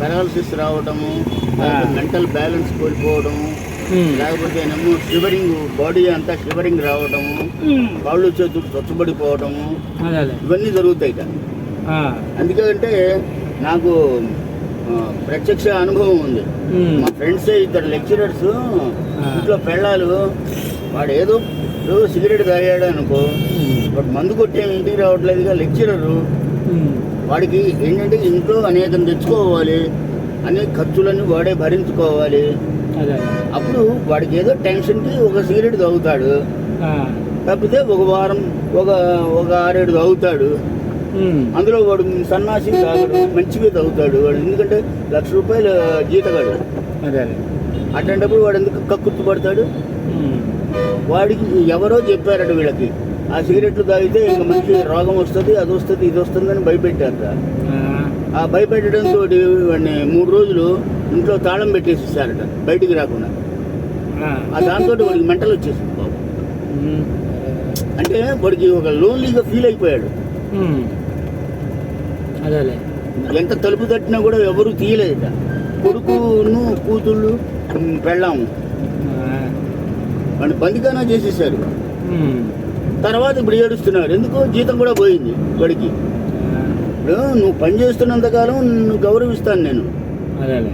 Paralysis రావడము mental balance కోల్పోవడము. లేకపోతే ఏమో షివరింగ్ బాడీ అంతా షివరింగ్ రావడము. కాళ్ళు చేతులు చొచ్చబడిపోవడము ఇవన్నీ జరుగుతాయి. అందుకంటే నాకు ప్రత్యక్ష అనుభవం ఉంది. మా ఫ్రెండ్స్ ఇద్దరు లెక్చరర్స్ ఇంట్లో పెళ్ళాలు వాడు ఏదో ఏదో సిగరెట్ తాగాడు అనుకో. వాడు మందు కొట్టే ఇంటికి రావట్లేదుగా లెక్చరరు. వాడికి ఏంటంటే ఇంట్లో అనేకం తెచ్చుకోవాలి అనే ఖర్చులన్నీ వాడే భరించుకోవాలి. అప్పుడు వాడికి ఏదో టెన్షన్కి ఒక సిగరెట్ తాగుతాడు. కాకపోతే ఒక వారం ఒక ఒక ఆరేడు తాగుతాడు. అందులో వాడు సన్నాసి తాగడు మంచిగా తాగుతాడు వాడు. ఎందుకంటే లక్ష రూపాయల జీతగాడు. అట్లాంటప్పుడు వాడు ఎందుకు కక్కుర్తి పడతాడు. వాడికి ఎవరో చెప్పారట వీళ్ళకి ఆ సిగరెట్లు తాగితే ఇంకా మంచి రోగం వస్తుంది అది వస్తుంది ఇది వస్తుంది అని భయపెట్టారట ఆ. భయపెట్టడంతో వాడిని మూడు రోజులు ఇంట్లో తాళం పెట్టేసేసారట బయటికి రాకుండా ఆ. దాంతో వాడికి మెంటల్ వచ్చేసింది బాబు. అంటే వాడికి ఒక లోన్లీగా ఫీల్ అయిపోయాడు. అదేలే ఎంత తలుపు తట్టినా కూడా ఎవరు తీయలేదట కొడుకును కూతుళ్ళు పెళ్ళాము. వాడిని బందిగానా చేసేసారు. తర్వాత ఇప్పుడు ఏడుస్తున్నారు ఎందుకు? జీతం కూడా పోయింది వాడికి. ఇప్పుడు నువ్వు పని చేస్తున్నంతకాలం నువ్వు గౌరవిస్తాను నేను.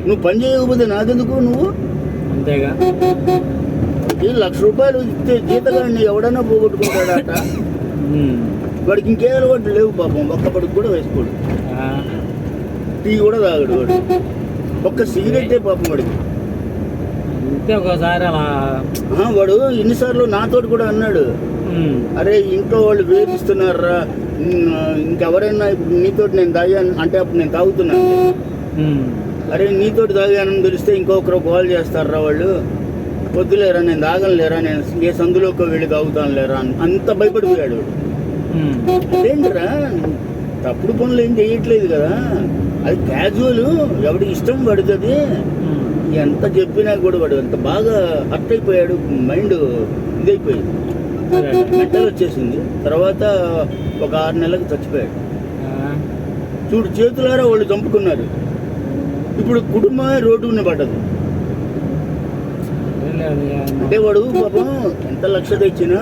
నువ్వు పని చేయకపోతే నాకెందుకు నువ్వు? అంతేగా. ఈ లక్ష రూపాయలు ఇస్తే జీతగాడిని ఎవడన్నా పోగొట్టుకుంటాడట. వాడికి ఇంకే అలవాటు లేవు పాపం. ఒక్క పడుకు కూడా వేసుకోడు. టీ కూడా తాగడు వాడు. ఒక్క సిగరెట్టే పాపం వాడికి. వాడు ఎన్నిసార్లు నాతోటి కూడా అన్నాడు. అరే ఇంట్లో వాళ్ళు వేధిస్తున్నారా? ఇంకెవరైనా ఇప్పుడు నేను తాగాను అంటే అప్పుడు నేను తాగుతున్నాను అరే నీతో తాగానని తెలిస్తే ఇంకొకరు కాల్ చేస్తారా వాళ్ళు? పొద్దులేరా నేను తాగలేరా నేను ఏ సందులోకి వెళ్ళి తాగుతాను లేరా అని. అంత భయపడిపోయాడు వాడు. తప్పుడు పనులు ఏం చేయట్లేదు కదా. అది క్యాజువల్ ఎవడికి ఇష్టం పడుతుంది ఎంత చెప్పినా కూడా వాడు ఎంత బాగా హర్ట్ అయిపోయాడు. మైండ్ ఇదైపోయింది. మెంటల్ వచ్చేసింది. తర్వాత ఒక ఆరు నెలలకు చచ్చిపోయాడు. చూడు చేతులారా వాళ్ళు చంపుకున్నారు. ఇప్పుడు కుటుంబమే రోడ్డు పడ్డది. అది అంటే వాడు పాపం ఎంత లక్ష తెచ్చినా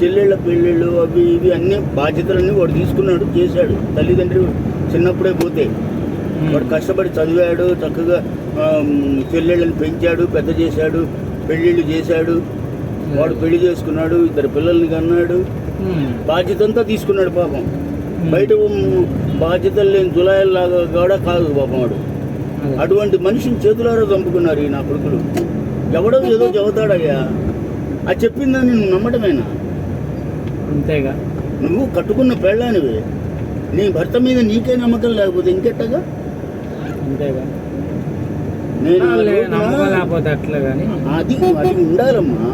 చెల్లెళ్ళ పెళ్ళిళ్ళు అవి ఇవి అన్ని బాధ్యతలన్నీ వాడు తీసుకున్నాడు చేశాడు. తల్లిదండ్రులు చిన్నప్పుడే పోతే. వాడు కష్టపడి చదివాడు చక్కగా చెల్లెళ్ళని పెంచాడు పెద్ద చేశాడు పెళ్ళిళ్ళు చేశాడు. వాడు పెళ్ళి చేసుకున్నాడు ఇద్దరు పిల్లల్ని కన్నాడు. బాధ్యత అంతా తీసుకున్నాడు పాపం. బయట ఉమ్, బాధ్యతలు లేని జులాయిల్లాగా కూడా కాదు పాపం వాడు. అటువంటి మనిషిని చేతులారా చంపుకున్నారు ఈ నా కొడుకులు. ఎవడో ఏదో చెబుతాడయ్యా. అది చెప్పిందని నువ్వు నమ్మటమేనా? అంతేగా. నువ్వు కట్టుకున్న పెళ్ళానివి. నీ భర్త మీద నీకే నమ్మకం లేకపోతే ఇంకెట్టగా? అంతేగా. నేను ఆ నాలే- రోజున- నమ్మకం లేకపోతే అట్లా కానీ అది అది ఉండాలమ్మా.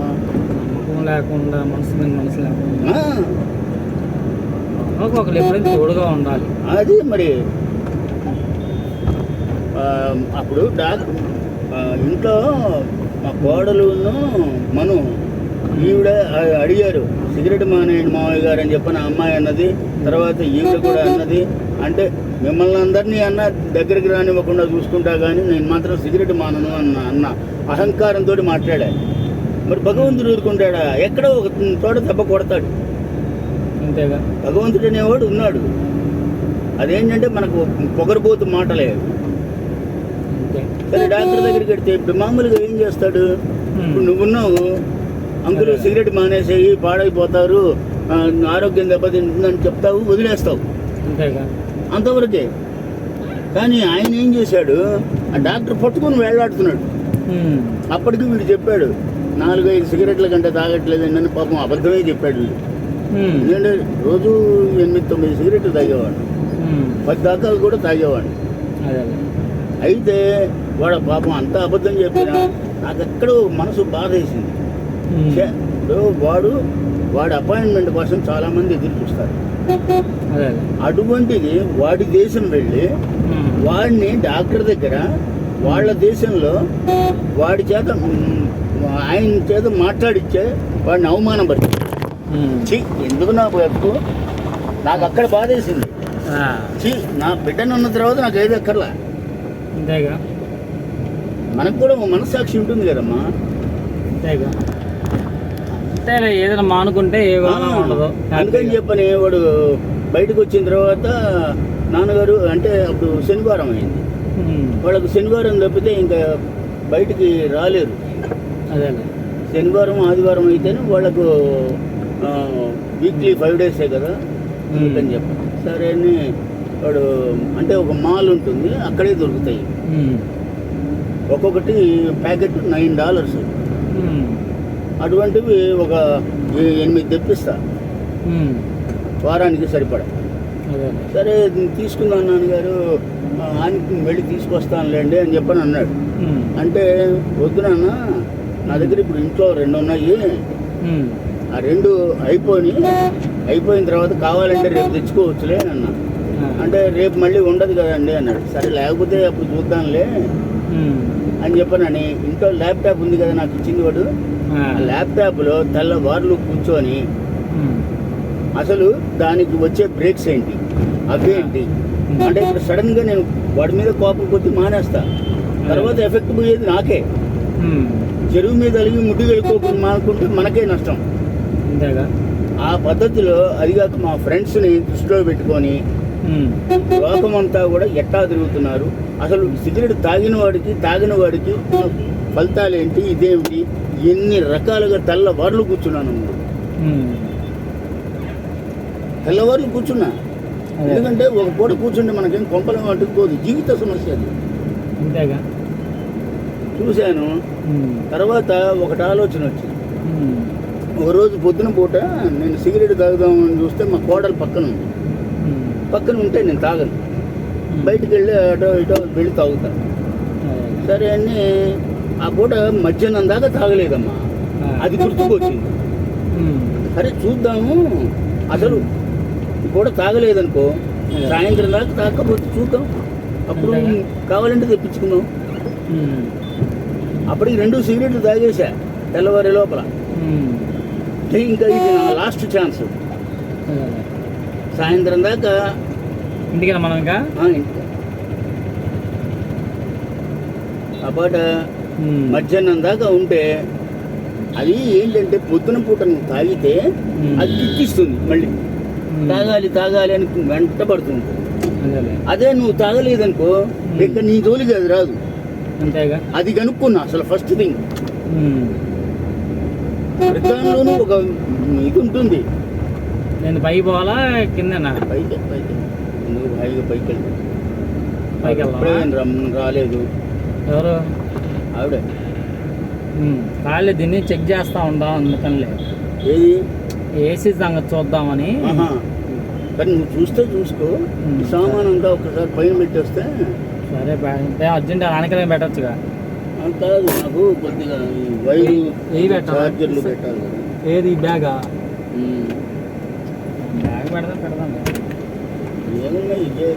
నమ్మకం లేకుండా మనసు మీద మనసు లేకుండా. ఒకళ్ళు ఎప్పుడైనా తోడుగా ఉండాలి. అది మరి. అప్పుడు డాక్ ఆ, ఇంట్లో మా కోడలును మను ఈవిడ అడిగారు సిగరెట్ మానేయండి మామయ్య గారు అని చెప్పని అమ్మాయి అన్నది తర్వాత ఈవిడ కూడా అన్నది అంటే మిమ్మల్ని అందరినీ అన్న దగ్గరికి రానివ్వకుండా చూసుకుంటా కానీ నేను మాత్రం సిగరెట్ మానను అన్న అన్న అహంకారంతో మాట్లాడా. మరి భగవంతుడు ఊరుకుంటాడా? ఎక్కడో ఒక చోట దెబ్బ కొడతాడు. అంతేగా. భగవంతుడు అనేవాడు ఉన్నాడు. అదేంటంటే మనకు పొగరబోతు మాటలే. సరే డాక్టర్ దగ్గరికి వెళ్తే ఇప్పుడు మామూలుగా ఏం చేస్తాడు? ఇప్పుడు నువ్వున్నావు. Uncle cigarette మానేసేయి పాడైపోతారు. ఆరోగ్యం దెబ్బతింటుందని చెప్తావు వదిలేస్తావు. అంతేగా. అంతవరకే. కానీ ఆయన ఏం చేశాడు? ఆ డాక్టర్ పట్టుకొని వేలాడుతున్నాడు. అప్పటికి వీడు చెప్పాడు నాలుగైదు సిగరెట్ల కంటే తాగట్లేదండి అని పాపం అబద్ధమే చెప్పాడు వీడు. ఎందుకంటే రోజు ఎనిమిది తొమ్మిది సిగరెట్లు తాగేవాడు. పది దాకా కూడా తాగేవాడు. అయితే వాడు పాపం అంత అబద్ధం చెప్పినా నాకు ఎక్కడో మనసు బాధ వేసింది ఇప్పుడు వాడు వాడి అపాయింట్మెంట్ కోసం చాలా మంది ఎదురు చూస్తారు. అటువంటిది వాడి దేశం వెళ్ళి. వాడిని డాక్టర్ దగ్గర వాళ్ళ దేశంలో వాడి చేత ఆయన చేత మాట్లాడిచ్చే వాడిని అవమానపరిచి ఉమ్. ఛీ ఎందుకు నా బతుకు నాకు అక్కడ బాధేసింది. ఛీ నా బిడ్డను ఉన్న తర్వాత నాకు ఏది ఎక్కర్లా అంతేగా. మనకు కూడా మనస్సాక్షి ఉంటుంది కదమ్మా. అంతేగా. అంతేలే ఏదైనా మానుకుంటే ఏ ఉండదు. అందుకని చెప్పని వాడు బయటకు వచ్చిన తర్వాత నాన్నగారు అంటే అప్పుడు శనివారం అయింది. వాళ్ళకు శనివారం తప్పితే ఇంకా బయటికి రాలేరు. అదేలే శనివారం ఆదివారం అయితేనే వాళ్ళకు వీక్లీ ఫైవ్ డేసే కదా? అందుకని చెప్పి సరే అని వాడు అంటే ఒక మాల్ ఉంటుంది అక్కడే దొరుకుతాయి. ఒక్కొక్కటి ప్యాకెట్ నైన్ డాలర్స్. అటువంటివి ఒక ఎనిమిది తెప్పిస్తా. వారానికి సరిపడా. సరే తీసుకుందాం నాన్నగారు. ఆయనకి వెళ్ళి తీసుకొస్తానులేండి అని చెప్పని అన్నాడు. అంటే వద్దు నాన్న నా దగ్గర ఇప్పుడు ఇంట్లో రెండు ఉన్నాయి. ఆ రెండు అయిపోయి అయిపోయిన తర్వాత కావాలంటే రేపు తెచ్చుకోవచ్చులే అన్న అంటే రేపు మళ్ళీ ఉండదు కదండి అన్నాడు. సరే లేకపోతే అప్పుడు చూద్దాంలే అని చెప్పనని ఇంట్లో ల్యాప్టాప్ ఉంది కదా నాకు ఇచ్చింది వాడు. ల్యాప్టాప్లో తెల్లవార్లు కూర్చొని అసలు దానికి వచ్చే బ్రేక్స్ ఏంటి? అవేంటి? అంటే ఇప్పుడు సడన్గా నేను వాడి మీద కోపం కొద్ది మానేస్తా. తర్వాత ఎఫెక్ట్ పోయేది నాకే. చెరువు మీద అలిగి ముడ్డు వెళ్ళిపోకుండా మానుకుంటే మనకే నష్టం. అంతేగా. ఆ పద్ధతిలో అదిగాక మా ఫ్రెండ్స్ని దృష్టిలో పెట్టుకొని లోకమంతా కూడా ఎట్టా తిరుగుతున్నారు? అసలు సిగరెట్ తాగిన వాడికి తాగిన వాడికి ఫలితాలు ఏంటి? ఇదేమిటి? ఎన్ని రకాలుగా తెల్లవార్లు కూర్చున్నాను. తెల్లవార్లు కూర్చున్నా. ఎందుకంటే ఒక పూట కూర్చుంటే మనకేం కొంపలం అంటుకోదు జీవిత సమస్య అది. అంతేగా. చూశాను. తర్వాత ఒకటి ఆలోచన వచ్చింది. ఉమ్, ఒక రోజు పొద్దున పూట నేను సిగరెట్ తాగుదామని చూస్తే మా కోడలు పక్కన ఉంది. పక్కన ఉంటే నేను తాగను. బయటికి వెళ్ళి అటో ఇటో వెళ్ళి తాగుతాను. సరే అని ఆ పూట మధ్యాహ్నం దాకా తాగలేదమ్మా. అది గుర్తుకొచ్చింది. సరే చూద్దాము. అసలు పూట తాగలేదనుకో సాయంత్రం దాకా తాకపోతే చూద్దాం. అప్పుడు? కావాలంటే తెప్పించుకుందాం. అప్పటికి రెండు సిగరెట్లు తాగేశా తెల్లవారి లోపల. ఇంకా ఇది నా లాస్ట్ ఛాన్స్. సాయంత్రం దాకా ఇంటికి మనం ఇంకా ఆ, పాట మధ్యాహ్నం దాకా ఉంటే అది ఏంటంటే పొద్దున పూట నువ్వు తాగితే అది కిక్కిస్తుంది మళ్ళీ. తాగాలి తాగాలి అని వెంట పడుతుంది. అదే నువ్వు తాగలేదనుకో ఇక నీ జోలికి అది రాదు. అంతేగా? అది కనుక్కున్నా అసలు ఫస్ట్ థింగ్ ప్రతిదానిలోనూ ఒక ఇది ఉంటుంది. నేను పై పోవాలా కిందనా? పైకి పైకి. నువ్వు హాయిగా పైకి వెళ్ళు. పైకి రాలేదు. ఎవరు? ఆవిడ? కాళ్ళే దీన్ని చెక్ చేస్తా ఉంటాం అందుకనిలే. ఏది? ఏసీ సంగతి చూద్దామని. కానీ నువ్వు చూస్తే చూసుకో. సామాన్ అంతా ఒకసారి పైన పెట్టేస్తే. సరే అర్జెంట్ ఆనకలే పెట్టచ్చుగా. కాదు నాకు కొద్దిగా వైరు పెట్టాలా? చార్జర్లు పెట్టాలి కదా. ఏది బ్యాగా. బ్యాగ్ పెడదాం పెడదాం. ఏమున్నాయి ఇదే.